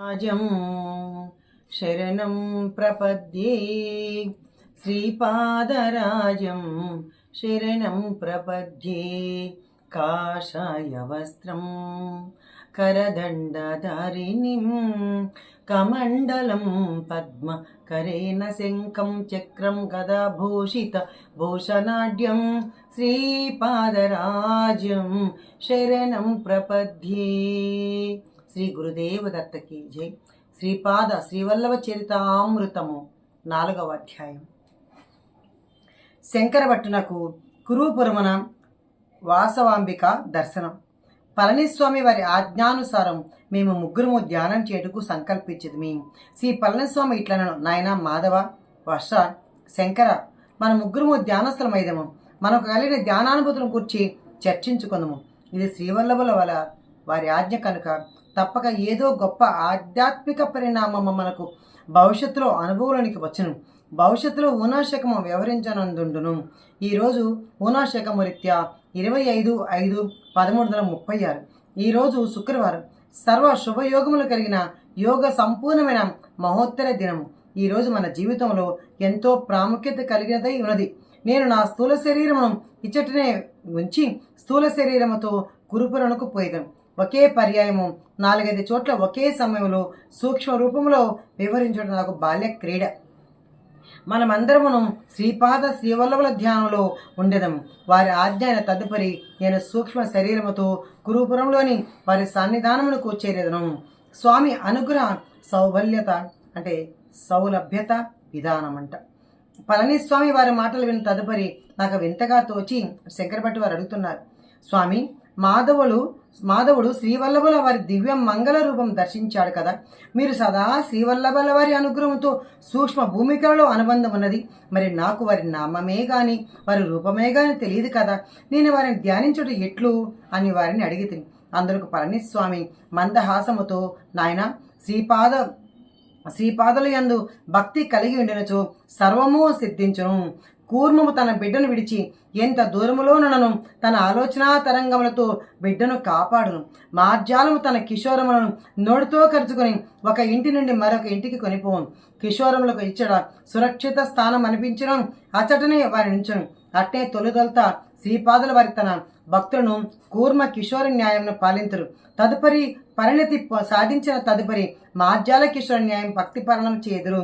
రాజం శరణం ప్రపద్యే. శ్రీపాదరాజం శరణం ప్రపద్యే. కాషాయ వస్త్రం కరదండధారిణిం కమండలం పద్మ కరేణ శంఖం చక్రం గదాభూషిత భూషణాఢ్యం శ్రీపాదరాజం శరణం ప్రపద్యే. శ్రీ గురుదేవ దత్తకి జై. శ్రీపాద శ్రీవల్లభ చరితామృతము నాలుగవ అధ్యాయం. శంకరభట్టునకు కురుపురమున వాసవాంబిక దర్శనం. పళనిస్వామి వారి ఆజ్ఞానుసారం మేము ముగ్గురము ధ్యానం చేయుటకు సంకల్పించదు మీ శ్రీ పళనిస్వామి ఇట్లనను నాయన మాధవ వర్ష శంకర మన ముగ్గురము ధ్యానస్థలమైదము మనకు కలిగిన ధ్యానానుభూతులను గురించి చర్చించుకుందము ఇది శ్రీవల్లభుల వల్ల వారి ఆజ్ఞ కనుక తప్పక ఏదో గొప్ప ఆధ్యాత్మిక పరిణామము మనకు భవిష్యత్తులో అనుభవంలోనికి వచ్చును. భవిష్యత్తులో ఊనాశకము వ్యవహరించనందుండును. ఈరోజు ఊనాశకము రీత్యా ఇరవై ఐదు ఐదు పదమూడు వందల ముప్పై ఆరు. ఈరోజు శుక్రవారం సర్వ శుభయోగములు కలిగిన యోగ సంపూర్ణమైన మహోత్తర దినము. ఈరోజు మన జీవితంలో ఎంతో ప్రాముఖ్యత కలిగినదై ఉన్నది. నేను నా స్థూల శరీరమును ఇచ్చటనే ఉంచి స్థూల శరీరముతో కురుపురణకు పోయేదాను ఒకే పర్యాయము నాలుగైదు చోట్ల ఒకే సమయంలో సూక్ష్మ రూపంలో వివరించడం నాకు బాల్య క్రీడ. మనమందరమును శ్రీపాద శ్రీవల్లభుల ధ్యానంలో ఉండేదము. వారి ఆజ్ఞాన తదుపరి నేను సూక్ష్మ శరీరముతో కురుపురంలోని వారి సన్నిధానమునకు చేరేదను. స్వామి అనుగ్రహ సౌబల్యత అంటే సౌలభ్యత విధానం అంట పళనిస్వామి వారి మాటలు విన్న తదుపరి నాకు వింతగా తోచి శంకరపట్టి వారు అడుగుతున్నారు. స్వామి మాధవులు మాధవుడు శ్రీవల్లభుల వారి దివ్య మంగళ రూపం దర్శించాడు కదా. మీరు సదా శ్రీవల్లభుల వారి అనుగ్రహంతో సూక్ష్మ భూమికలలో అనుబంధం ఉన్నది. మరి నాకు వారి నామమే గాని వారి రూపమే గాని తెలియదు కదా. నేను వారిని ధ్యానించుట ఎట్లు? అని వారిని అడిగితే అందుకు పళనిస్వామి మందహాసముతో నాయన శ్రీపాద శ్రీపాదల యందు భక్తి కలిగి ఉండినచో సర్వము సిద్ధించును. కూర్మము తన బిడ్డను విడిచి ఎంత దూరములోనను తన ఆలోచనా తరంగములతో బిడ్డను కాపాడును. మార్జాలము తన కిషోరములను నోటితో ఖర్చుకొని ఒక ఇంటి నుండి మరొక ఇంటికి కొనిపోవును. కిషోరములకు ఇచ్చడ సురక్షిత స్థానం అనిపించడం అచ్చటనే వారి నుంచను. అట్టే తొలుదొలత శ్రీపాదుల వారి తన భక్తులను కూర్మ కిషోర న్యాయంను పాలించరు తదుపరి పరిణతి సాధించిన తదుపరి మార్జాల కిషోర న్యాయం భక్తిపరణం చేదురు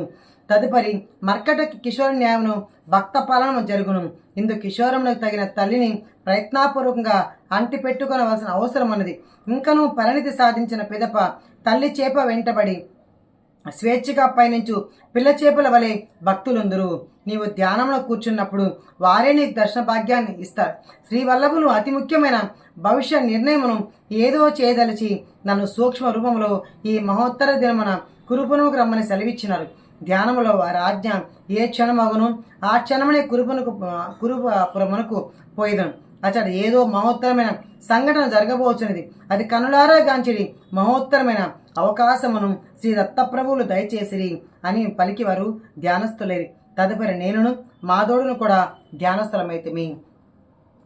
తదుపరి మర్కట కిషోర న్యాయమును భక్త పాలన జరుగును. ఇందు కిషోరములకు తగిన తల్లిని ప్రయత్నపూర్వకంగా అంటిపెట్టుకొనవలసిన అవసరం ఉన్నది ఇంకనూ పరిణితి సాధించిన పిదప తల్లి చేప వెంటబడి స్వేచ్ఛగా పయనించు పిల్ల చేపల వలె భక్తులందరూ. నీవు ధ్యానంలో కూర్చున్నప్పుడు వారే నీకు దర్శన భాగ్యాన్ని ఇస్తారు. శ్రీవల్లభులు అతి ముఖ్యమైన భవిష్య నిర్ణయమును ఏదో చేయదలిచి నన్ను సూక్ష్మ రూపంలో ఈ మహోత్తర దినమున కురుపునకు రమ్మని సెలవిచ్చినారు. ధ్యానములో వారి ఆజ్ఞ ఏ క్షణమగును ఆ క్షణమనే కురుపునకు కురుపురమునకు పోయిదను. అచ్చట ఏదో మహోత్తరమైన సంఘటన జరగబోచున్నది. అది కనులారా గాంచిడి మహోత్తరమైన అవకాశమును శ్రీ దత్తప్రభువులు దయచేసిరి అని పలికివారు ధ్యానస్థులేరు. తదుపరి నేనును మాధోడును కూడా ధ్యానస్థలమైతిమి.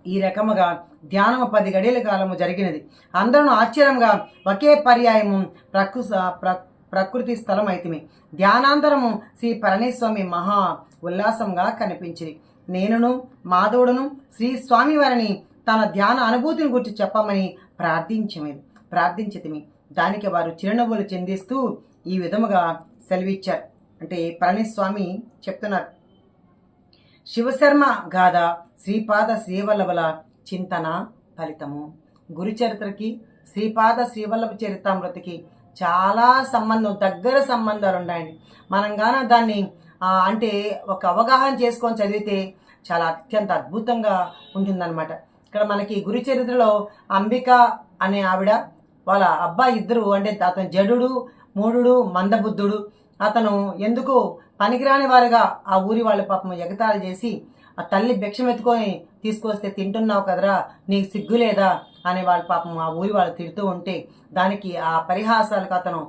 ఈ రకముగా ధ్యానము పది గడియల కాలము జరిగినది. అందరూ ఆశ్చర్యంగా ఒకే పర్యాయము ప్రకృ ప్ర- ప్రకృతి స్థలం అయితిమి ధ్యానాంతరము శ్రీ పళనిస్వామి మహా ఉల్లాసంగా కనిపించింది నేనును మాధవుడును శ్రీ స్వామి వారిని తన ధ్యాన అనుభూతిని గురించి చెప్పమని ప్రార్థించమి. ప్రార్థించితిమి. దానికి వారు చిరునవ్వులు చెందిస్తూ ఈ విధముగా సెలవిచ్చారు. అంటే పళనిస్వామి చెప్తున్నారు. శివశర్మ గాథ శ్రీపాద శ్రీవల్లభల చింతన ఫలితము. గురు చరిత్రకి శ్రీపాద శ్రీవల్లభ చరితామృతికి చాలా సంబంధం దగ్గర సంబంధాలు ఉన్నాయండి. మనం గాన దాన్ని అంటే ఒక అవగాహన చేసుకొని చదివితే చాలా అత్యంత అద్భుతంగా ఉంటుందన్నమాట. ఇక్కడ మనకి గురు చరిత్రలో అంబిక అనే ఆవిడ వాళ్ళ అబ్బాయి ఇద్దరు అంటే అతను జడుడు మూడు మందబుద్ధుడు. అతను ఎందుకు పనికిరాని వారుగా ఆ ఊరి వాళ్ళ పాపం ఎగతాలు చేసి ఆ తల్లి భిక్షం ఎత్తుకొని తీసుకొస్తే తింటున్నావు కదరా నీకు సిగ్గు లేదా? అని వాళ్ళ పాపం ఆ ఊరి వాళ్ళు తిడుతూ ఉంటే దానికి ఆ పరిహాసాలకు అతను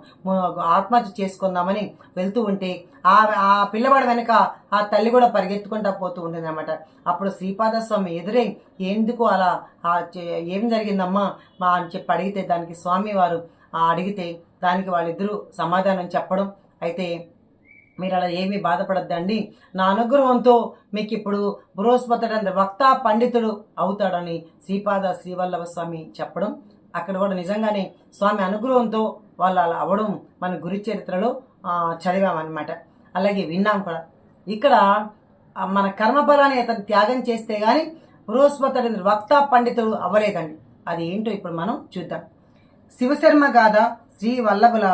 ఆత్మహత్య చేసుకుందామని వెళ్తూ ఉంటే ఆ ఆ పిల్లవాడి వెనక ఆ తల్లి కూడా పరిగెత్తుకుంటా పోతూ ఉంటుంది అనమాట అప్పుడు శ్రీపాద స్వామి ఎదురై ఎందుకు అలా? ఆ చే- ఏం జరిగిందమ్మా? మా అని చెప్పి అడిగితే దానికి స్వామి వారు అడిగితే దానికి వాళ్ళిద్దరూ సమాధానం చెప్పడం. అయితే మీరు అలా ఏమీ బాధపడద్దండి. నా అనుగ్రహంతో మీకు ఇప్పుడు బృహస్పతుడు వక్త పండితుడు అవుతాడని శ్రీపాద శ్రీవల్లభ స్వామి చెప్పడం అక్కడ కూడా నిజంగానే స్వామి అనుగ్రహంతో వాళ్ళు అలా అవ్వడం మన గురి చరిత్రలో చదివామన్నమాట. అలాగే విన్నాం కూడా. ఇక్కడ మన కర్మఫలాన్ని అతను త్యాగం చేస్తే కానీ బృహస్పతుడు వక్త పండితుడు అవ్వలేదండి. అది ఏంటో ఇప్పుడు మనం చూద్దాం. శివశర్మ గాథ శ్రీ వల్లభుల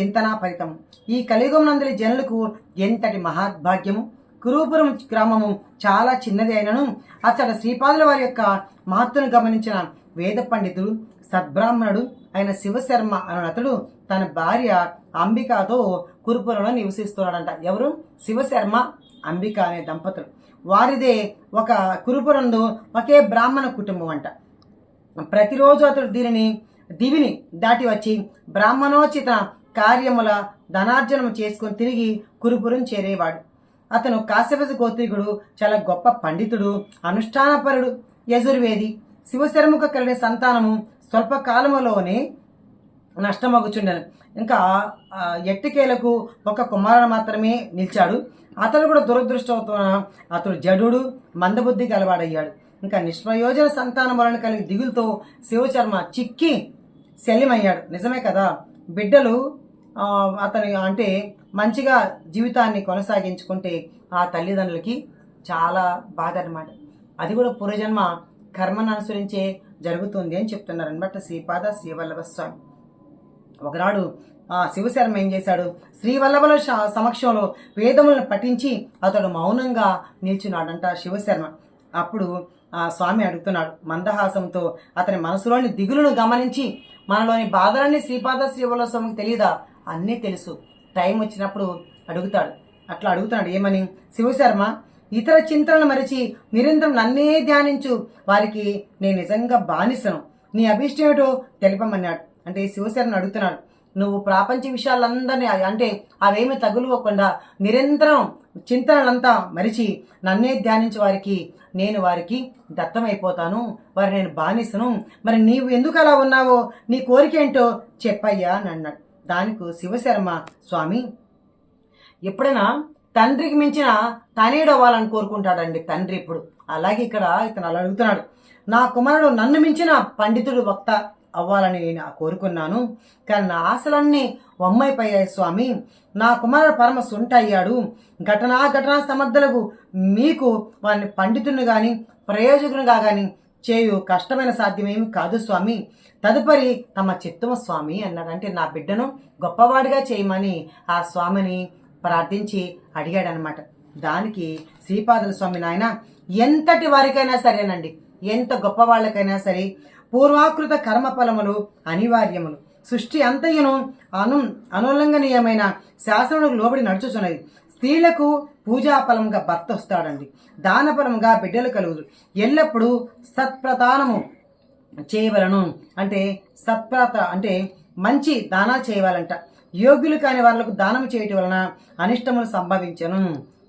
చింతనా ఫలితం. ఈ కలియుగమునందలి జనులకు ఎంతటి మహాభాగ్యము కురుపురం గ్రామము చాలా చిన్నది అయినను అతడు శ్రీపాదుల వారి యొక్క మహత్తును గమనించిన వేద పండితుడు సద్బ్రాహ్మణుడు అయిన శివశర్మ అనే అతడు తన భార్య అంబికతో కురుపురంలో నివసిస్తున్నాడంట. ఎవరు? శివశర్మ అంబిక అనే దంపతులు. వారిదే ఒక కురుపురంలో ఒకే బ్రాహ్మణ కుటుంబం అంట. ప్రతిరోజు అతడు దీనిని దివిని దాటి వచ్చి బ్రాహ్మణోచిత కార్యముల ధనార్జనము చేసుకుని తిరిగి కురుపురం చేరేవాడు. అతను కాశ్యపజ గోత్రికుడు చాలా గొప్ప పండితుడు అనుష్ఠానపరుడు యజుర్వేది. శివశర్ముఖ కలిగిన సంతానము స్వల్పకాలములోనే నష్టమగుచుండను. ఇంకా ఎట్టికేలకు ఒక కుమారుడు మాత్రమే నిలిచాడు. అతను కూడా దురదృష్టవుతున్న అతడు జడుడు మందబుద్ధి గలవాడయ్యాడు. ఇంకా నిష్ప్రయోజన సంతానం వలన కలిగి దిగులతో శివశర్మ చిక్కి శల్యమయ్యాడు. నిజమే కదా? బిడ్డలు అతని అంటే మంచిగా జీవితాన్ని కొనసాగించుకుంటే ఆ తల్లిదండ్రులకి చాలా బాధ అనమాట అది కూడా పూర్వజన్మ కర్మను అనుసరించే జరుగుతుంది అని చెప్తున్నారు అనమాట శ్రీపాద శ్రీవల్లభ స్వామి. ఒకనాడు ఆ శివశర్మ ఏం చేశాడు? శ్రీవల్లభుల సమక్షంలో వేదములను పఠించి అతడు మౌనంగా నిల్చున్నాడంట శివశర్మ. అప్పుడు ఆ స్వామి అడుగుతున్నాడు మందహాసంతో అతని మనసులోని దిగులను గమనించి మనలోని బాధలన్నీ శ్రీపాద శ్రీవల్లభ స్వామికి తెలియదా అన్నీ తెలుసు. టైం వచ్చినప్పుడు అడుగుతాడు. అట్లా అడుగుతున్నాడు. ఏమని? శివశర్మ ఇతర చింతనలు మరిచి నిరంతరం నన్నే ధ్యానించు. వారికి నేను నిజంగా బానిసను. నీ అభిష్టం ఏమిటో తెలిపమన్నాడు. అంటే శివశరణ అడుగుతున్నాడు. నువ్వు ప్రాపంచ విషయాలందరినీ అంటే అవేమి తగులుకోకుండా నిరంతరం చింతనలంతా మరిచి నన్నే ధ్యానించే వారికి నేను వారికి దత్తమైపోతాను. వారి నేను బానిసను. మరి నీవు ఎందుకు అలా ఉన్నావో? నీ కోరిక ఏంటో చెప్పయ్యా అని అన్నాడు. దానికి శివశర్మ స్వామి ఎప్పుడైనా తండ్రికి మించిన తనేడు అవ్వాలని కోరుకుంటాడండి తండ్రి ఇప్పుడు. అలాగే ఇక్కడ ఇతను అలా అడుగుతున్నాడు నా కుమారుడు నన్ను మించిన పండితుడు వక్త అవ్వాలని నేను కోరుకున్నాను. కానీ నా ఆశలన్నీ వమ్మైపోయాయి స్వామి. నా కుమారుడు పరమ సుంట అయ్యాడు. ఘటనా ఘటనా సమర్థులకు మీకు వారిని పండితుని కానీ ప్రయోజకునిగా కానీ చేయు కష్టమైన సాధ్యమేమి కాదు స్వామి. తదుపరి తమ చిత్తము స్వామి అన్నాడు. అంటే నా బిడ్డను గొప్పవాడిగా చేయమని ఆ స్వామిని ప్రార్థించి అడిగాడనమాట దానికి శ్రీపాదుల స్వామి నాయన ఎంతటి వారికైనా సరేనండి. ఎంత గొప్ప వాళ్ళకైనా సరే పూర్వాకృత కర్మఫలములు అనివార్యములు సృష్టి అంతయును అను అనుల్లంఘనీయమైన శాసనకు లోబడి నడుచుచున్నది. స్త్రీలకు పూజాఫలంగా భర్త వస్తాడండి. దానపరంగా బిడ్డలు కలుగుదు ఎల్లప్పుడూ సత్ప్రధానము చేయవలను అంటే సత్ప్రత అంటే మంచి దానాలు చేయవాలంట. యోగ్యులు కాని వాళ్ళకు దానం చేయటం వలన అనిష్టములు సంభవించను.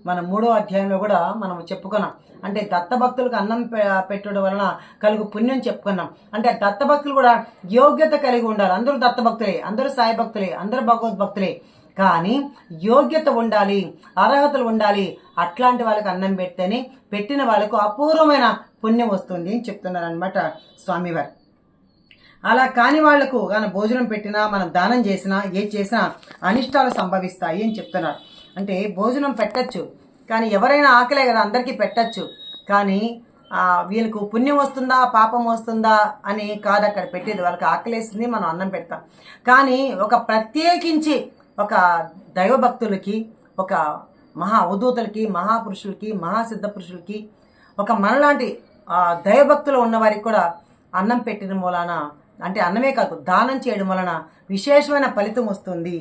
మన మూడో అధ్యాయంలో కూడా మనం చెప్పుకున్నాం. అంటే దత్తభక్తులకు అన్నం పె- పెట్టడం వలన కలుగు పుణ్యం చెప్పుకున్నాం. అంటే దత్తభక్తులు కూడా యోగ్యత కలిగి ఉండాలి. అందరూ దత్తభక్తులే అందరూ సాయి భక్తులే అందరూ భగవద్భక్తులే కానీ యోగ్యత ఉండాలి అర్హతలు ఉండాలి. అట్లాంటి వాళ్ళకి అన్నం పెడితేనే పెట్టిన వాళ్ళకు అపూర్వమైన పుణ్యం వస్తుంది అని చెప్తున్నారు అనమాట స్వామివారు. అలా కాని వాళ్ళకు కానీ భోజనం పెట్టినా మనం దానం చేసినా ఏది చేసినా అనిష్టాలు సంభవిస్తాయి అని చెప్తున్నారు. అంటే భోజనం పెట్టచ్చు కానీ ఎవరైనా ఆకలే కదా అందరికీ పెట్టచ్చు. కానీ వీళ్ళకు పుణ్యం వస్తుందా పాపం వస్తుందా అని కాదు అక్కడ పెట్టేది. వాళ్ళకి ఆకలేసింది మనం అన్నం పెడతాం. కానీ ఒక ప్రత్యేకించి ఒక దైవభక్తులకి ఒక మహా అవధూతలకి మహాపురుషులకి మహాసిద్ధ పురుషులకి ఒక మనలాంటి దైవభక్తులు ఉన్నవారికి కూడా అన్నం పెట్టిన మూలాన అంటే అన్నమే కాదు దానం చేయడం వలన విశేషమైన ఫలితం వస్తుంది.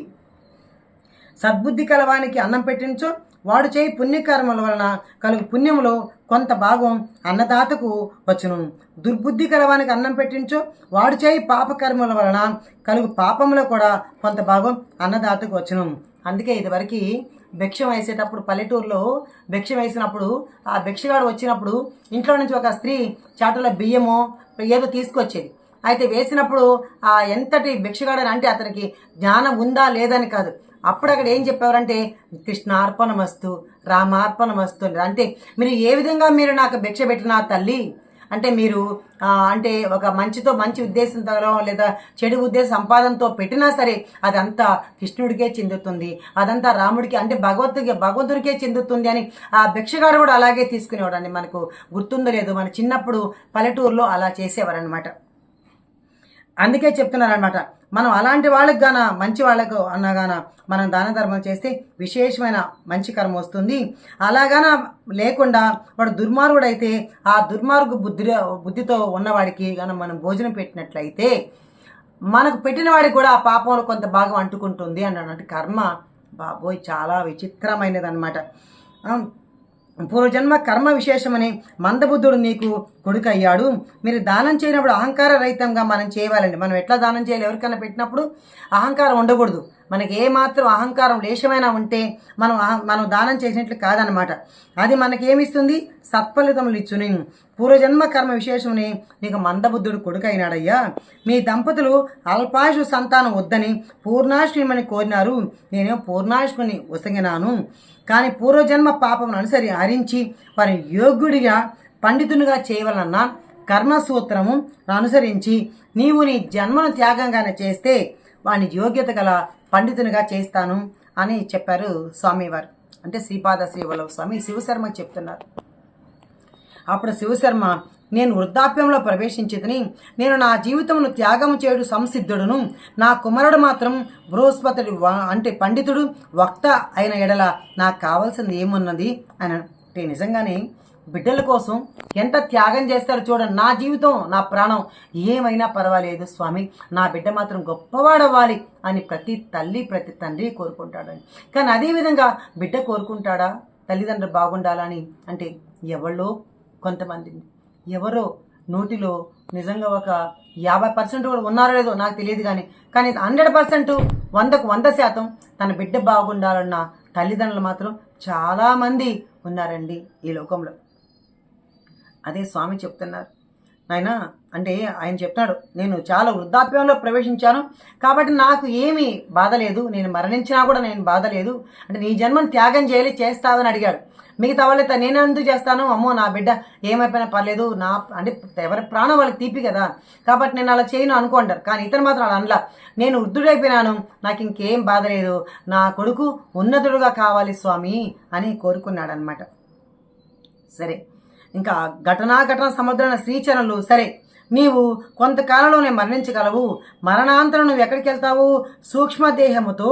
సద్బుద్ధి కలవానికి అన్నం పెట్టించు వాడు చేయి పుణ్యకర్మల వలన కలుగు పుణ్యములో కొంత భాగం అన్నదాతకు వచ్చును. దుర్బుద్ధి కలవానికి అన్నం పెట్టించు వాడు చేయి పాపకర్మల వలన కలుగు పాపంలో కూడా కొంత భాగం అన్నదాతకు వచ్చును. అందుకే ఇదివరకు భిక్షం వేసేటప్పుడు పల్లెటూరులో భిక్షం వేసినప్పుడు ఆ భిక్షగాడు వచ్చినప్పుడు ఇంట్లో నుంచి ఒక స్త్రీ చాటులో బియ్యమో ఏదో తీసుకొచ్చేది. అయితే వేసినప్పుడు ఆ ఎంతటి భిక్షగాడని అంటే అతనికి జ్ఞానం ఉందా లేదని కాదు. అప్పుడు అక్కడ ఏం చెప్పేవారంటే కృష్ణార్పణమస్తు రామార్పణమస్తు అని. అంటే మీరు ఏ విధంగా మీరు నాకు భిక్ష పెట్టినా తల్లి అంటే మీరు అంటే ఒక మంచితో మంచి ఉద్దేశంతో లేదా చెడు ఉద్దేశ సంపాదనతో పెట్టినా సరే అదంతా కృష్ణుడికే చెందుతుంది. అదంతా రాముడికి అంటే భగవద్కి భగవంతుడికే చెందుతుంది అని ఆ భిక్షగాడు కూడా అలాగే తీసుకునేవాడు అండి మనకు గుర్తుందో లేదు మన చిన్నప్పుడు పల్లెటూరులో అలా చేసేవారనమాట అందుకే చెప్తున్నారనమాట మనం అలాంటి వాళ్ళకి గాన మంచి వాళ్ళకు అన్నగాన మనం దాన ధర్మం చేస్తే విశేషమైన మంచి కర్మ వస్తుంది. అలాగాన లేకుండా వాడు దుర్మార్గుడు అయితే ఆ దుర్మార్గు బుద్ధి బుద్ధితో ఉన్నవాడికి గాన మనం భోజనం పెట్టినట్లయితే మనకు పెట్టిన వాడికి కూడా ఆ పాపంలో కొంత భాగం అంటుకుంటుంది అన్నటువంటి కర్మ బాబోయ్ చాలా విచిత్రమైనది అనమాట పూర్వజన్మ కర్మ విశేషమని మందబుద్ధుడు నీకు కొడుకు అయ్యాడు. మీరు దానం చేయనప్పుడు అహంకార రహితంగా మనం చేయవాలండి. మనం ఎట్లా దానం చేయాలి? ఎవరికైనా పెట్టినప్పుడు అహంకారం ఉండకూడదు. మనకి ఏమాత్రం అహంకారం లేశమైనా ఉంటే మనం అహం- మనం దానం చేసినట్లు కాదనమాట అది మనకేమిస్తుంది? సత్ఫలితములు ఇచ్చుని. పూర్వజన్మ కర్మ విశేషముని నీకు మందబుద్ధుడు కొడుకైనాడయ్యా. మీ దంపతులు అల్పాయుషు సంతానం వద్దని పూర్ణాశ్రమని కోరినారు. నేనేమో పూర్ణాశ్రమని ఉసగినాను కానీ పూర్వజన్మ పాపమును అనుసరి హరించి వారి యోగ్యుడిగా పండితునిగా చేయవలన కర్మసూత్రము అనుసరించి నీవు నీ జన్మను త్యాగంగానే చేస్తే వాని యోగ్యత గల పండితునిగా చేస్తాను అని చెప్పారు స్వామివారు. అంటే శ్రీపాద శ్రీవల్లభ స్వామి శివశర్మ చెప్తున్నారు. అప్పుడు శివశర్మ నేను వృద్ధాప్యంలో ప్రవేశించిదని నేను నా జీవితమును త్యాగం చేయుడు సంసిద్ధుడును. నా కుమారుడు మాత్రం బృహస్పతుడు అంటే పండితుడు వక్త అయిన ఎడల నాకు కావాల్సింది ఏమున్నది? అని అంటే నిజంగానే బిడ్డల కోసం ఎంత త్యాగం చేస్తారో చూడండి. నా జీవితం నా ప్రాణం. ఏమైనా పర్వాలేదు స్వామి. నా బిడ్డ మాత్రం గొప్పవాడవ్వాలి అని ప్రతి తల్లి ప్రతి తండ్రి కోరుకుంటాడని కానీ అదేవిధంగా బిడ్డ కోరుకుంటాడా? తల్లిదండ్రులు బాగుండాలని అంటే ఎవళ్ళో? కొంతమందిని. ఎవరో? నూటిలో నిజంగా ఒక యాభై పర్సెంట్ కూడా ఉన్నారో లేదో నాకు తెలియదు కానీ కానీ హండ్రెడ్ పర్సెంట్ వందకు వంద శాతం తన బిడ్డ బాగుండాలన్న తల్లిదండ్రులు మాత్రం చాలామంది ఉన్నారండి ఈ లోకంలో. అదే స్వామి చెప్తున్నారు. నాయన అంటే ఆయన చెప్తున్నాడు నేను చాలా వృద్ధాప్యంలో ప్రవేశించాను కాబట్టి నాకు ఏమీ బాధ లేదు నేను మరణించినా కూడా నేను బాధ లేదు అంటే నీ జన్మను త్యాగం చేయాలి చేస్తావని అడిగాడు. మిగతా వాళ్ళైతే నేను ఎందుకు చేస్తాను? అమ్మో నా బిడ్డ ఏమైపోయినా పర్లేదు నా అంటే ఎవరి ప్రాణం వాళ్ళకి తీపి కదా కాబట్టి నేను అలా చేయను అనుకుంటారు కానీ ఇతను మాత్రం అలా అనలా. నేను వృద్ధుడైపోయినాను నాకు ఇంకేం బాధ లేదు నా కొడుకు ఉన్నతుడుగా కావాలి స్వామి అని కోరుకున్నాడనమాట సరే. ఇంకా ఘటనా ఘటన సముద్రమైన శ్రీచరణలు సరే నీవు కొంతకాలంలోనే మరణించగలవు. మరణాంతరం నువ్వు ఎక్కడికి వెళ్తావు? సూక్ష్మదేహముతో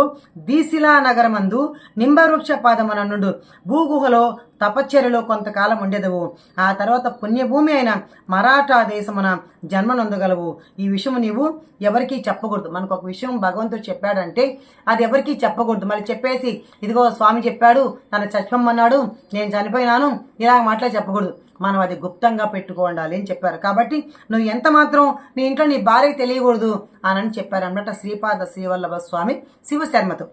దీశిలా నగరమందు నింబవృక్ష పాదమననుడు భూగుహలో తపశ్చర్యలో కొంతకాలం ఉండేదవు. ఆ తర్వాత పుణ్యభూమి అయిన మరాఠా దేశమున జన్మనొందగలవు. ఈ విషయం నీవు ఎవరికీ చెప్పకూడదు. మనకు ఒక విషయం భగవంతుడు చెప్పాడంటే అది ఎవరికీ చెప్పకూడదు. మళ్ళీ చెప్పేసి ఇదిగో స్వామి చెప్పాడు నన్ను చచ్చిపోమన్నాడు నేను చనిపోయినాను ఇలా మాటలు చెప్పకూడదు. మనం అది గుప్తంగా పెట్టుకోండాలి అని చెప్పారు. కాబట్టి నువ్వు ఎంత మాత్రం నీ ఇంట్లో నీ భార్యకి తెలియకూడదు అని చెప్పారు అన్నమాట శ్రీపాద శ్రీవల్లభ స్వామి శివశర్మతో.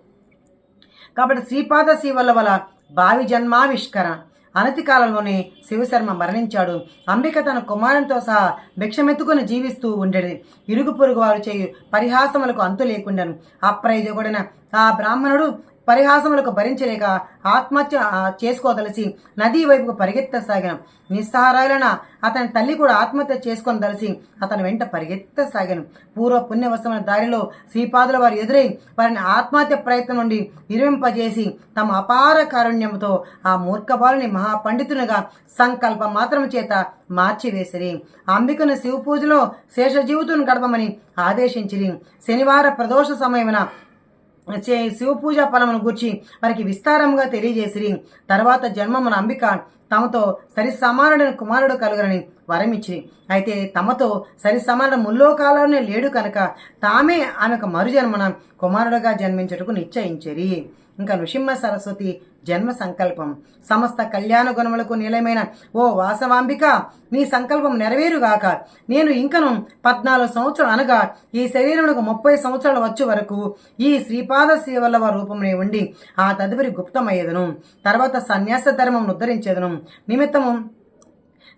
కాబట్టి శ్రీపాద శ్రీవల్లభల భావి జన్మావిష్కరణ. అనతి కాలంలోనే శివశర్మ మరణించాడు. అంబిక తన కుమారునితో సహా భిక్షమెత్తుకుని జీవిస్తూ ఉండేది. ఇరుగు పొరుగు వారు చేయు పరిహాసములకు అంతు లేకుండాను. అప్రయోజకుడైన ఆ బ్రాహ్మణుడు పరిహాసములకు భరించలేక ఆత్మహత్య చేసుకోదలిసి నదీ వైపుకు పరిగెత్తసాగాను నిస్సహారాయులన అతని తల్లి కూడా ఆత్మహత్య చేసుకొని దలిసి అతని వెంట పరిగెత్తసాగాను. పూర్వ పుణ్యవశమైన దారిలో శ్రీపాదుల వారు ఎదురై వారిని ఆత్మహత్య ప్రయత్నం నుండి విరమింపజేసి తమ అపార కారుణ్యంతో ఆ మూర్ఖబాలుని మహాపండితునిగా సంకల్పం మాత్రం చేత మార్చివేసిరి. అంబికను శివ పూజలో శేష జీవితం గడపమని ఆదేశించిరి. శనివార ప్రదోష సమయమున శివపూజ ఫలమును గూర్చి వారికి విస్తారంగా తెలియజేసిరి. తర్వాత జన్మమున అంబిక తమతో సరి సమానుడైన కుమారుడు కలుగరని వరమిచ్చి. అయితే తమతో సరి సమాన ముల్లోకాలనే లేడు కనుక తామే ఆమెకు మరుజన్మన కుమారుడుగా జన్మించుటకు నిశ్చయించిరి. ఇంకా నృసింహ సరస్వతి జన్మ సంకల్పం. సమస్త కళ్యాణ గుణములకు నిలయమైన ఓ వాసవాంబిక నీ సంకల్పం నెరవేరుగాక. నేను ఇంకను పద్నాలుగు సంవత్సరాలు అనగా ఈ శరీరమునకు ముప్పై సంవత్సరాలు వచ్చే వరకు ఈ శ్రీపాద శ్రీవల్లవ రూపమునే ఉండి ఆ తదుపరి గుప్తమయ్యేదను. తర్వాత సన్యాస ధర్మం ఉద్ధరించేదను. నిమిత్తము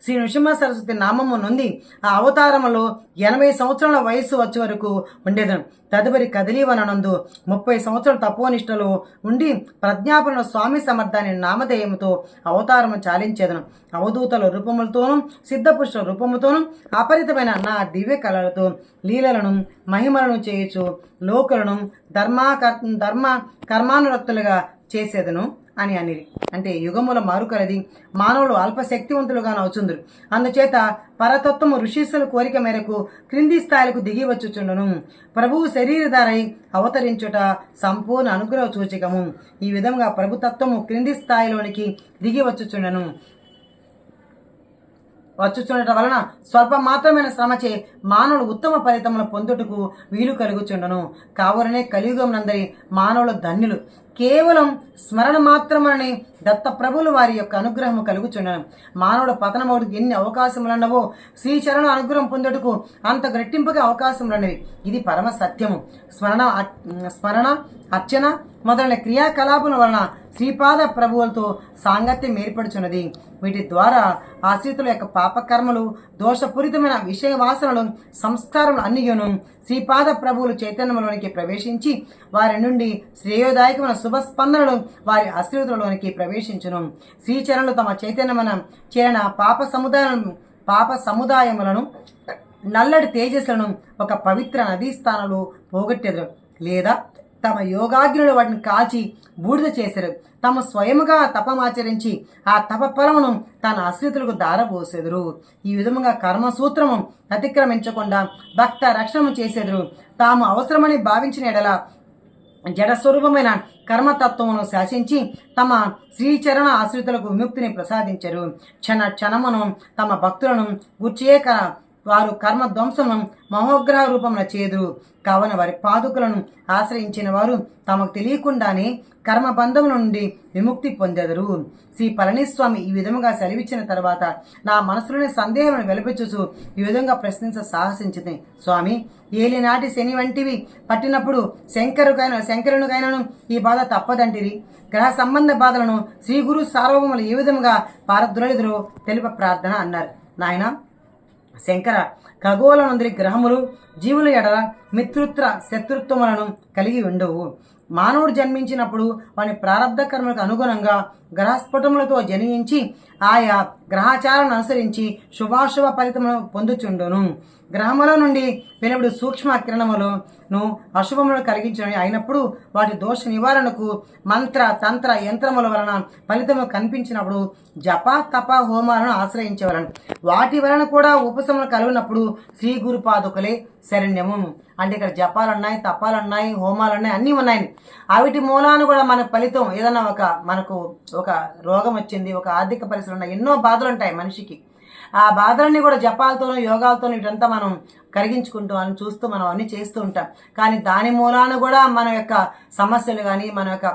శ్రీ నృసింహ సరస్వతి నామము నుండి ఆ అవతారములో ఎనభై సంవత్సరాల వయస్సు వచ్చే వరకు ఉండేదను. తదుపరి కదిలీవనందు ముప్పై సంవత్సరాల తపోనిష్టలో ఉండి ప్రజ్ఞాపన స్వామి సమర్థాన్ని నామధేయముతో అవతారము చాలించేదను. అవధూతల రూపములతోనూ సిద్ధపురుషుల రూపముతోనూ అపరితమైన నా దివ్య కళలతో లీలలను మహిమలను చేయొచ్చు లోకులను ధర్మా ధర్మ కర్మానురక్తులుగా చేసేదను. అని అనిరి. అంటే యుగముల మారుకలది మానవులు అల్పశక్తివంతులుగా నవుచుందురు అందుచేత పరతత్వము ఋషీసుల కోరిక మేరకు క్రింది స్థాయిలకు దిగి వచ్చుచుండును. ప్రభువు శరీరధారై అవతరించుట సంపూర్ణ అనుగ్రహ సూచికము. ఈ విధంగా ప్రభుతత్వము క్రింది స్థాయిలోనికి దిగి వచ్చుచుండను. వచ్చుచుండటం వలన స్వల్ప మాత్రమైన శ్రమచే మానవుడు ఉత్తమ ఫలితములు పొందుటకు వీలు కలుగుచుండను. కావులనే కలియుగం నందరి మానవులు ధన్యులు. కేవలం స్మరణ మాత్రమని దత్త ప్రభులు వారి యొక్క అనుగ్రహము కలుగుచుండను. మానవుడు పతనమవుడికి ఎన్ని అవకాశములున్నవో శ్రీచరణ అనుగ్రహం పొందుటకు అంత రెట్టింపుగా అవకాశములన్నవి. ఇది పరమ సత్యము. స్మరణ స్మరణ అర్చన మొదలైన క్రియాకలాపముల వలన శ్రీపాద ప్రభువులతో సాంగత్యం ఏర్పడుచున్నది. వీటి ద్వారా ఆశ్రితుల యొక్క పాపకర్మలు దోషపూరితమైన విషయ వాసనలు సంస్కారములు అన్నియును శ్రీపాద ప్రభువులు చైతన్యంలోనికి ప్రవేశించి వారి నుండి శ్రేయోదాయకమైన శుభ స్పందనలు వారి ఆశ్రితులలోనికి ప్రవేశించును. శ్రీచరణలు తమ చైతన్యమైన చేరిన పాప సముదాయాలను పాప సముదాయములను నల్లటి తేజస్సులను ఒక పవిత్ర నదీ స్థానంలో పోగొట్టెదరు. లేదా తమ యోగాగ్నులు వాటిని కాల్చి బూడిద చేశారు తమ స్వయముగా తపమాచరించి ఆ తప ఫలమును తన అశ్రితులకు దారబోసెదురు. ఈ విధముగా కర్మసూత్రము అతిక్రమించకుండా భక్త రక్షణము చేసేదురు. తాము అవసరమని భావించిన ఎడల జడస్వరూపమైన కర్మతత్వమును శాసించి తమ శ్రీచరణ ఆశ్రితులకు విముక్తిని ప్రసాదించరు. క్షణ క్షణమును తమ భక్తులను గుర్చేక వారు కర్మ ధ్వంసమును మహోగ్రహ రూపమున చేదురు. కావున వారి పాదుకులను ఆశ్రయించిన వారు తమకు తెలియకుండానే కర్మబంధముల నుండి విముక్తి పొందెదరు. శ్రీ పళనిస్వామి ఈ విధముగా సెలవిచ్చిన తర్వాత నా మనసులోని సందేహమును వెలిపించుచు ఈ విధంగా ప్రశ్నించ సాహసించింది. స్వామి ఏలినాటి శని వంటివి పట్టినప్పుడు శంకరుకైన శంకరునికైనను ఈ బాధ తప్పదంటిరి. గ్రహ సంబంధ బాధలను శ్రీ గురు సార్వభౌములు ఏ విధముగా పారద్రోలిదురో తెలుప ప్రార్థన అన్నారు. నాయన శంకర ఖగోళనందరి గ్రహములు జీవుల ఎడల మిత్రుత్వ శత్రుత్వములను కలిగి ఉండవు. మానవుడు జన్మించినప్పుడు వాని ప్రారంధ కర్మలకు అనుగుణంగా గ్రహస్ఫుటములతో జనించి ఆయా గ్రహాచారాలను అనుసరించి శుభాశుభ ఫలితమును పొందుచుండును. గ్రహముల నుండి వెలువడు సూక్ష్మ కిరణములను అశుభములు కలిగించడం అయినప్పుడు వాటి దోష నివారణకు మంత్ర తంత్ర యంత్రముల వలన ఫలితము కనిపించినప్పుడు జప తప హోమాలను ఆశ్రయించవలను వాటి వలన కూడా ఉపశమనం కలిగినప్పుడు శ్రీ గురుపాదుకలే శరణ్యము. అంటే ఇక్కడ జపాలున్నాయి తపాలున్నాయి హోమాలున్నాయి అన్నీ ఉన్నాయి. అవిటి మూలాన కూడా మన ఫలితం ఏదైనా ఒక మనకు ఒక రోగం వచ్చింది ఒక ఆర్థిక పరిస్థితులు ఉన్నాయి ఎన్నో బాధలు ఉంటాయి మనిషికి. ఆ బాధలన్నీ కూడా జపాలతోనూ యోగాలతోనూ ఇటంతా మనం కరిగించుకుంటూ అని చూస్తూ మనం అన్ని చేస్తూ ఉంటాం. కానీ దాని మూలాన కూడా మన యొక్క సమస్యలు కానీ మన యొక్క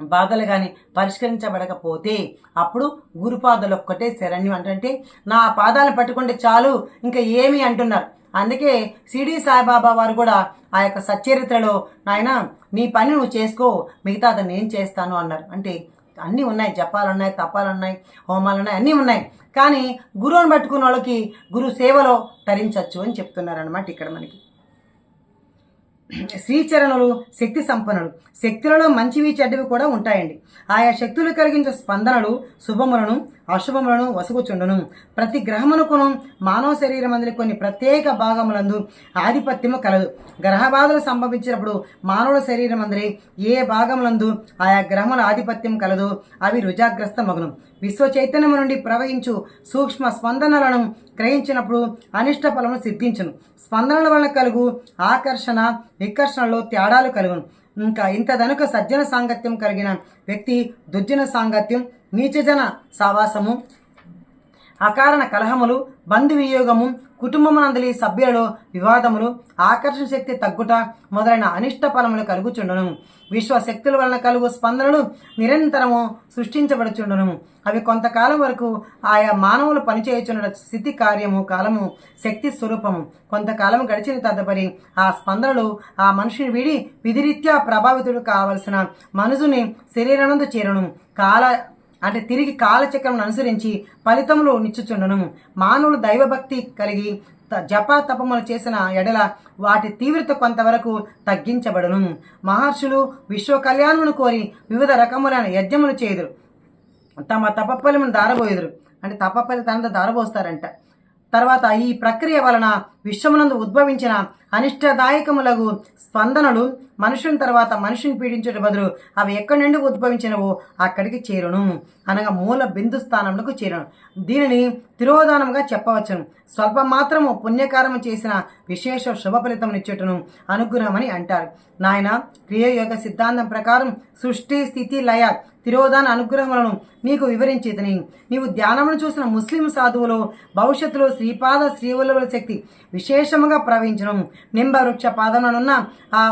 బాధలు కానీ పరిష్కరించబడకపోతే అప్పుడు గురుపాదలు ఒక్కటే శరణ్యం. అంటే నా పాదాలు పట్టుకుంటే చాలు ఇంకా ఏమి అంటున్నారు? అందుకే సిడి సాయిబాబా వారు కూడా ఆ యొక్క సచ్చరిత్రలో నాయన నీ పని నువ్వు చేసుకో మిగతా అతను నేను చేస్తాను అన్నారు. అంటే అన్నీ ఉన్నాయి జపాలు ఉన్నాయి తపాలు హోమాలు ఉన్నాయి అన్నీ ఉన్నాయి. కానీ గురువుని పట్టుకున్న వాళ్ళకి గురు సేవలో తరించవచ్చు అని చెప్తున్నారు అనమాట ఇక్కడ మనకి. శ్రీచరణులు శక్తి సంపన్నులు. శక్తులలో మంచివి చెడ్డవి కూడా ఉంటాయండి. ఆయా శక్తులు కలిగించే స్పందనలు శుభములను అశుభములను వసుగుచుండును. ప్రతి గ్రహమునకును మానవ శరీరం అందరి కొన్ని ప్రత్యేక భాగములందు ఆధిపత్యము కలదు. గ్రహబాధలు సంభవించినప్పుడు మానవుల శరీరం అందరి ఏ భాగములందు ఆయా గ్రహముల ఆధిపత్యం కలదు. అవి రుజాగ్రస్త మగును విశ్వ చైతన్యము నుండి ప్రవహించు సూక్ష్మ స్పందనలను గ్రహించినప్పుడు అనిష్ట ఫలము సిద్ధించును. స్పందనల వలన కలుగు ఆకర్షణ వికర్షణలో తేడాలు కలుగును. ఇంకా ఇంతదనుక సజ్జన సాంగత్యం కలిగిన వ్యక్తి దుర్జన సాంగత్యం నీచజన సావాసము అకారణ కలహములు బంధు వియోగము కుటుంబమునందలి సభ్యులలో వివాదములు ఆకర్షణ శక్తి తగ్గుట మొదలైన అనిష్ట ఫలములు కలుగుచుండును. విశ్వ శక్తుల వలన కలుగు స్పందనలు నిరంతరము సృష్టించబడుచుండును. అవి కొంతకాలం వరకు ఆయా మానవులు పనిచేయుచున్న స్థితి కార్యము కాలము శక్తి స్వరూపము. కొంతకాలం గడిచిన తదుపరి ఆ స్పందనలు ఆ మనిషిని వీడి విధిరీత్యా ప్రభావితుడు కావలసిన మనసుని శరీరనందు చేరును. కాల అంటే తిరిగి కాలచక్రం అనుసరించి ఫలితములు నిచ్చుచుండను. మానవులు దైవభక్తి కలిగి త- జప తపములు చేసిన ఎడల వాటి తీవ్రత కొంతవరకు తగ్గించబడును. మహర్షులు విశ్వ కళ్యాణమును కోరి వివిధ రకములైన యజ్ఞములు చేయుదురు. తమ తపఫలమును దారబోయుదురు. అంటే తపఫలి తనంత దారబోస్తారంట. తర్వాత ఈ ప్రక్రియ వలన విశ్వమునందు ఉద్భవించిన అనిష్టదాయకములకు స్పందనలు మనుషుని తర్వాత మనిషిని పీడించుట బదులు అవి ఎక్కడి నుండి ఉద్భవించినవో అక్కడికి చేరును. అనగా మూల బిందు స్థానములకు చేరును. దీనిని తిరోధానముగా చెప్పవచ్చును. స్వల్ప మాత్రము పుణ్యకారము చేసిన విశేష శుభ ఫలితమునిచ్చుటను అనుగ్రహమని అంటారు. నాయన క్రియయోగ సిద్ధాంతం ప్రకారం సృష్టి స్థితి లయ తిరోధాన అనుగ్రహములను నీకు వివరించేదని నీవు ధ్యానమును చూసిన ముస్లిం సాధువులు భవిష్యత్తులో శ్రీపాద శ్రీవల్లభుల శక్తి విశేషముగా ప్రవహించడం నింబ వృక్ష పాదములనున్న ఆ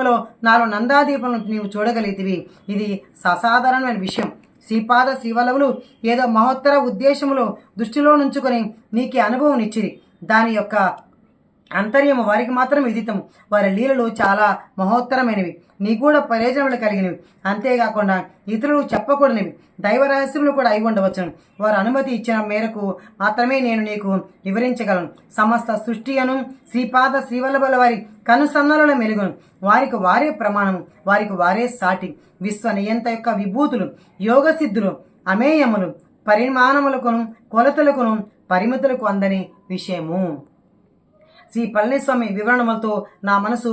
భూగృహములో నాలుగు నందాదీపములను నీవు చూడగలిగితివి. ఇది ససాధారణమైన విషయం. శ్రీపాద శ్రీవల్లవులు ఏదో మహోత్తర ఉద్దేశములు దృష్టిలో నుంచుకొని నీకే అనుభవం ఇచ్చిరి దాని యొక్క అంతర్యము వారికి మాత్రం విదితం వారి లీలలు చాలా మహోత్తరమైనవి. నీ కూడా ప్రయోజనములు కలిగినవి. అంతేకాకుండా ఇతరులు చెప్పకూడనివి. దైవ రహస్యములు కూడా అయి ఉండవచ్చును. వారు అనుమతి ఇచ్చిన మేరకు మాత్రమే నేను నీకు వివరించగలను. సమస్త సృష్టి అను శ్రీపాద శ్రీవల్లభుల వారి కనుసన్నలను మెలుగును. వారికి వారే ప్రమాణం వారికి వారే సాటి. విశ్వ నియంత యొక్క విభూతులు యోగ సిద్ధులు అమేయములు పరిమాణములకును కొలతలకును పరిమితులకు అందని విషయము. శ్రీ పళనిస్వామి వివరణములతో నా మనసు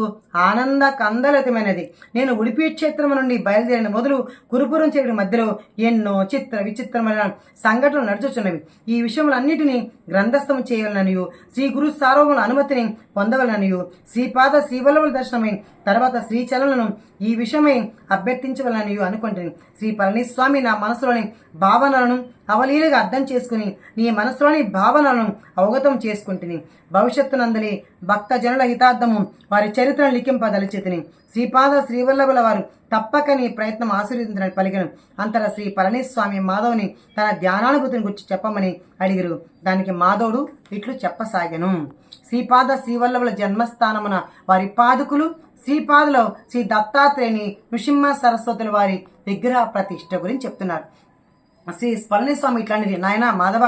ఆనంద కందలతమైనది. నేను ఉడిపి క్షేత్రము నుండి బయలుదేరిన మొదలు కురుపురం చేయడం మధ్యలో ఎన్నో చిత్ర విచిత్రమైన సంఘటనలు నడుచుచున్నవి ఈ విషయములన్నిటినీ గ్రంథస్థం చేయవలననియు శ్రీ గురు సార్వముల అనుమతిని పొందవలననియు శ్రీపాద శ్రీవల్లభుల దర్శనమై తర్వాత శ్రీచలనను ఈ విషయమై అభ్యర్థించవలని అనుకుంటుంది శ్రీ పళనిస్వామి నా మనసులోని భావనలను అవలీలుగా అర్థం చేసుకుని నీ మనసులోని భావనలను అవగతం చేసుకుంటుంది భవిష్యత్తు నందలి భక్త జనుల హితార్థము వారి చరిత్రను లిఖింపదలిచితిని. శ్రీపాద శ్రీవల్లభుల వారు తప్పక నీ ప్రయత్నం ఆశీర్వదించడానికి పలికను. అంతర శ్రీ పళనిస్వామి మాధవుని తన ధ్యానానుభూతిని గురించి చెప్పమని అడిగిరు. దానికి మాధవుడు ఇట్లు చెప్పసాగను. శ్రీపాద శ్రీవల్లభుల జన్మస్థానమున వారి పాదుకులు శ్రీపాదులో శ్రీ దత్తాత్రేయుని నృసింహ సరస్వతుల వారి విగ్రహ ప్రతిష్ఠ గురించి చెప్తున్నారు. శ్రీ స్వామి ఇట్లాంటిది. నాయన మాధవ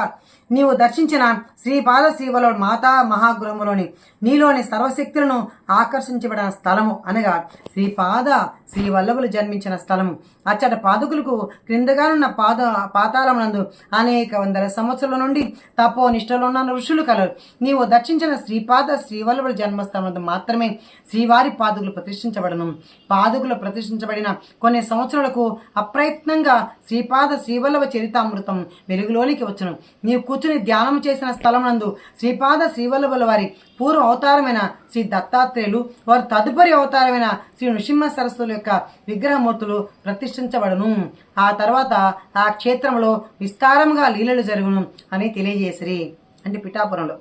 నీవు దర్శించిన శ్రీపాద శ్రీవలో మాతా మహాగృహములోని నీలోని సర్వశక్తులను ఆకర్షించబడిన స్థలము అనగా శ్రీపాద శ్రీ వల్లభులు జన్మించిన స్థలము. అచ్చట పాదుకులకు క్రిందగానున్న పాద పాతాళమునందు అనేక వందల సంవత్సరాల నుండి తపో నిష్టలున్న ఋషులు కలరు. నీవు దర్శించిన శ్రీపాద శ్రీవల్లభుల జన్మస్థానం మాత్రమే శ్రీవారి పాదుకులు ప్రతిష్ఠించబడను. పాదుకులు ప్రతిష్ఠించబడిన కొన్ని సంవత్సరాలకు అప్రయత్నంగా శ్రీపాద శ్రీవల్లభ చరితామృతం వెలుగులోనికి వచ్చును. నీవు కూర్చుని ధ్యానం చేసిన స్థలమునందు శ్రీపాద శ్రీవల్లభుల వారి పూర్వ అవతారమైన శ్రీ దత్తాత్రేయులు వారి తదుపరి అవతారమైన శ్రీ నృసింహ సరస్వతుల యొక్క విగ్రహమూర్తులు ప్రతిష్ఠించబడను. ఆ తర్వాత ఆ క్షేత్రంలో విస్తారంగా లీలలు జరుగును అని తెలియజేసిరి. అంటే పిఠాపురంలో.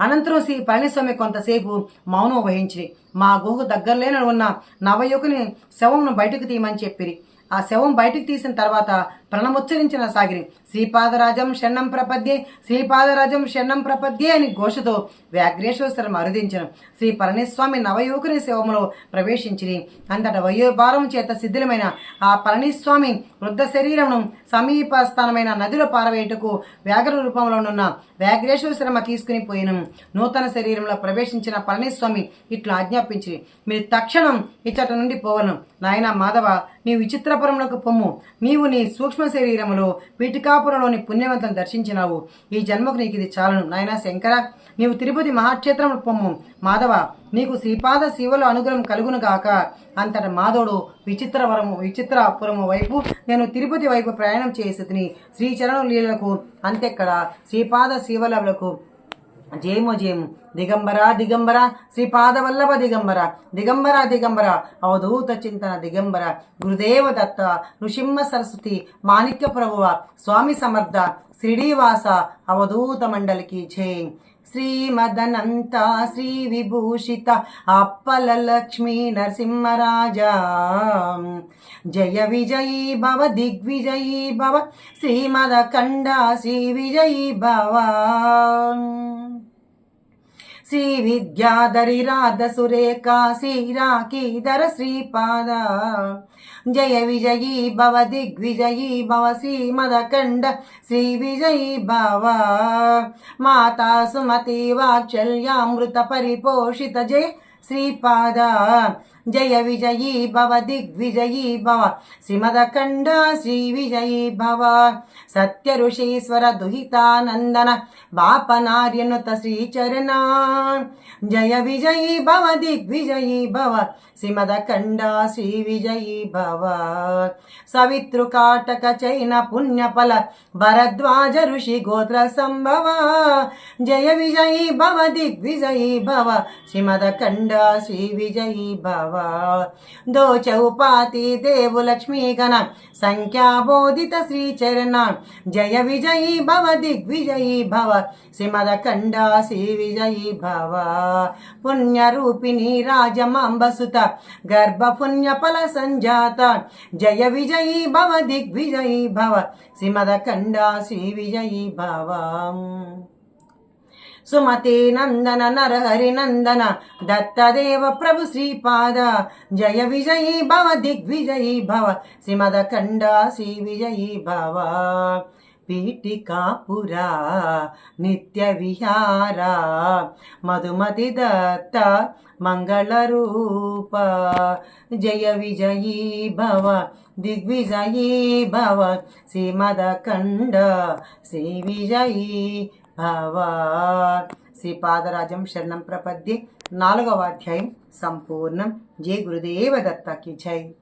అనంతరం శ్రీ పళనిస్వామి కొంతసేపు మౌనం వహించిరి. మా గుహకు దగ్గరలోనే ఉన్న నవయుకుని శవంను బయటకు తీయమని చెప్పిరి. ఆ శవం బయటకు తీసిన తర్వాత ప్రణముచ్చరించిన సాగిరి. శ్రీపాదరాజం షణ్ణం ప్రపద్యే శ్రీపాదరాజం షణ్ణం ప్రపద్యే అని ఘోషతో వ్యాఘ్రేశ్వరం అరుదించను. శ్రీ పళనిస్వామి నవయువకుని శివములో ప్రవేశించిరి. అంతట వయోభారం చేత శిథిలమైన ఆ పళనిస్వామి వృద్ధ శరీరమును సమీప స్థానమైన నదిలో పారవేయుటకు వ్యాఘ్ర రూపంలోనున్న వ్యాఘ్రేశ్వరమ తీసుకుని పోయినం నూతన శరీరంలో ప్రవేశించిన పళనిస్వామి ఇట్లా ఆజ్ఞాపించి మీరు తక్షణం ఇచ్చట నుండి పోవను నాయన మాధవ నీ విచిత్రపురంలోకి పొమ్ము. నీవు నీ సూక్ష్మ శరీరములో పిటికాపురంలోని పుణ్యవంతం దర్శించినావు. ఈ జన్మకు నీకు ఇది చాలను. నాయన శంకర నీవు తిరుపతి మహాక్షేత్రములు పొమ్ము. మాధవ నీకు శ్రీపాద శివలు అనుగ్రహం కలుగును గాక. అంతట మాధవుడు విచిత్రవరము విచిత్రపురము వైపు నేను తిరుపతి వైపు ప్రయాణం చేసి శ్రీచరణ లీలకు అంతెక్కడ శ్రీపాద శివలవులకు జయము జయము. దిగంబర దిగంబర శ్రీపాదవల్లభ దిగంబర. దిగంబర దిగంబర. అవధూత చింతన దిగంబర. గురుదేవ దత్త నృసింహ సరస్వతి మాణిక్య ప్రభువ స్వామి సమర్థ శ్రీనివాస అవధూత మండలికి జై. శ్రీమదనంత శ్రీ విభూషిత అప్పల లక్ష్మీ నరసింహరాజా. జయ విజయీ భవ దిగ్విజయీ భవ శ్రీమదఖండ శ్రీ విజయీ భవ. శ్రీ విద్యాధరి రాధ సురేఖా శ్రీరాకీధర శ్రీపాద. జయ విజయీ భవ దిగ్విజయీ భవ శ్రీమదకండ శ్రీ విజయీ భవ మాతా సుమతి వాత్సల్యామృత పరిపోషిత జయ విజయీ భవ దిగ్విజయీ భవ శ్రీమదఖండ శ్రీ విజయీ భవ. సత్య ఋషీశ్వర దుహితానందన బాపనార్యనుత శ్రీచరణ. జయ విజయీ భవ దిగ్విజయీ భవ శ్రీమదఖండ శ్రీ విజయీ భవ. సవితృకాటక చైన పుణ్యఫల భరద్వాజ ఋషి గోత్ర సంభవ. జయ విజయీ భవ దిగ్విజయీ భవ శ్రీమదఖండ శ్రీ విజయీ భవ. దోచౌపాతి దేవు లక్ష్మీ గణ సంఖ్యాబోధిత శ్రీచరణ. జయ విజయీ భవ దిగ్విజయీ భవ శ్రీమదకండ శ్రీ విజయీ భవ. పుణ్యరూపిణి రాజమాంబసుత గర్భపుణ్యఫల సంజాత. జయ విజయీ భవ దిగ్విజయీ భవ శ్రీమదకండ శ్రీ విజయీ భవ. సుమతి నందన నరహరి నందన దత్తదేవ ప్రభు శ్రీపాద జయ విజయీ భవ దిగ్విజయీ భవ శ్రీమద శ్రీమదకండ శ్రీ విజయీ భవ. పీఠికాపురా నిత్య విహారా మధుమతి దత్త మంగళరూప జయ విజయీ భవ దిగ్విజయీ భవ శ్రీమదకండ శ్రీ విజయీ భవ శ్రీపాదరాజం శరణం ప్రపద్యే. నాలుగవ అధ్యాయం సంపూర్ణం. జై గురుదేవ దత్తకి జై.